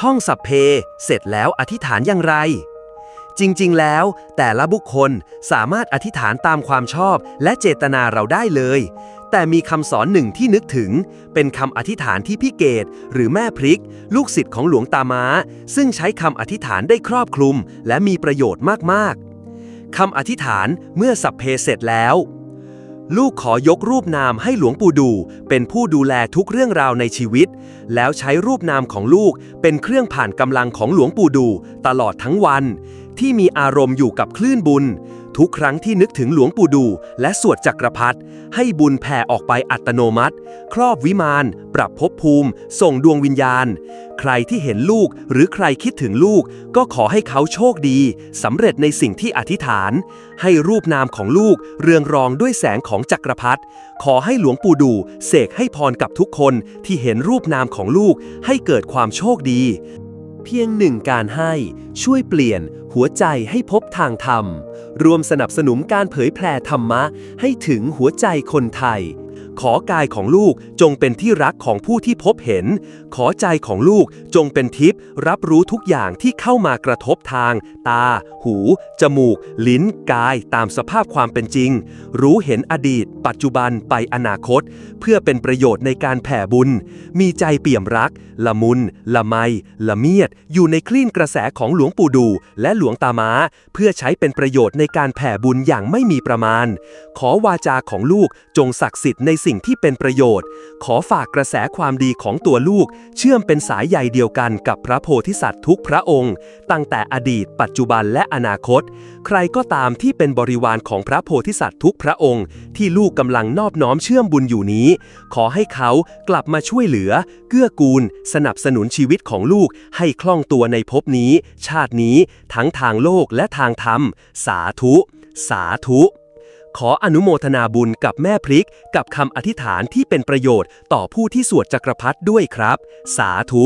ท่องสัพเพ เสร็จแล้วอธิษฐานอย่างไร จริงๆ แล้ว แต่ละบุคคลสามารถอธิษฐานตามความชอบและเจตนาเราได้เลย แต่มีคำสอนหนึ่งที่นึกถึง เป็นคำอธิษฐานที่พี่เกดหรือแม่พริก ลูกศิษย์ของหลวงตาม้าซึ่งใช้คำอธิษฐานได้ครอบคลุม และมีประโยชน์มากๆคำอธิษฐานเมื่อสัพเพเสร็จแล้ว ลูกขอยกรูปนามให้หลวงปู่ดู เป็นผู้ดูแลทุกเรื่องราวในชีวิต แล้วใช้รูปนามของลูกเป็นเครื่องผ่านกำลังของหลวงปู่ดู ตลอดทั้งวัน ที่มีอารมณ์อยู่กับคลื่นบุญ ทุกครั้งที่นึกถึงหลวงปู่ดู และสวดจักรพรรดิให้บุญแผ่ออกไปอัตโนมัติ ครอบวิมาน ปรับภพภูมิ ส่งดวงวิญญาณ ใครที่เห็นลูกหรือใครคิดถึงลูก ก็ขอให้เขาโชคดีสำเร็จในสิ่งที่อธิษฐาน ให้รูปนามของลูกเรืองรองด้วยแสงของจักรพรรดิขอให้หลวงปู่ดูเสกให้พรกับทุกคนที่เห็นรูปนามของลูกให้เกิดความโชคดี เพียงหนึ่งการให้ช่วยเปลี่ยนหัวใจให้พบทางธรรม รวมสนับสนุนการเผยแพร่ธรรมะให้ถึงหัวใจคนไทย ขอกายของลูกจงเป็นที่รักของผู้ที่พบเห็น ขอใจของลูกจงเป็นทิพย์รับรู้ทุกอย่างที่เข้ามากระทบทาง ตา หู จมูก ลิ้น กาย ตามสภาพความเป็นจริง รู้เห็นอดีต ปัจจุบันไปอนาคต เพื่อเป็นประโยชน์ในการแผ่บุญ มีใจเปี่ยมรัก ละมุน ละไม ละเมียด อยู่ในคลื่นกระแสของหลวงปู่ดูและหลวงตาม้าเพื่อใช้เป็นประโยชน์ในการแผ่บุญอย่างไม่มีประมาณ ขอวาจาของลูกจงศักดิ์สิทธิ์ในสิ่งิ่งที่เป็นประโยชน์ ขอฝากกระแสความดีของตัวลูก เชื่อมเป็นสายใยเดียวกันกับพระโพธิสัตว์ทุกพระองค์ ตั้งแต่อดีต ปัจจุบันและอนาคต ใครก็ตามที่เป็นบริวารของพระโพธิสัตว์ทุกพระองค์ ที่ลูกกำลังนอบน้อมเชื่อมบุญอยู่นี้ ขอให้เขากลับมาช่วยเหลือ เกื้อกูล สนับสนุนชีวิตของลูกให้คล่องตัวในภพนี้ ชาตินี้ ทั้งทางโลกและทางธรรม สาธุ สาธุ ขออนุโมทนาบุญกับแม่พริก กับคำอธิษฐานที่เป็นประโยชน์ต่อผู้ที่สวดจักรพรรดิด้วยครับ สาธุ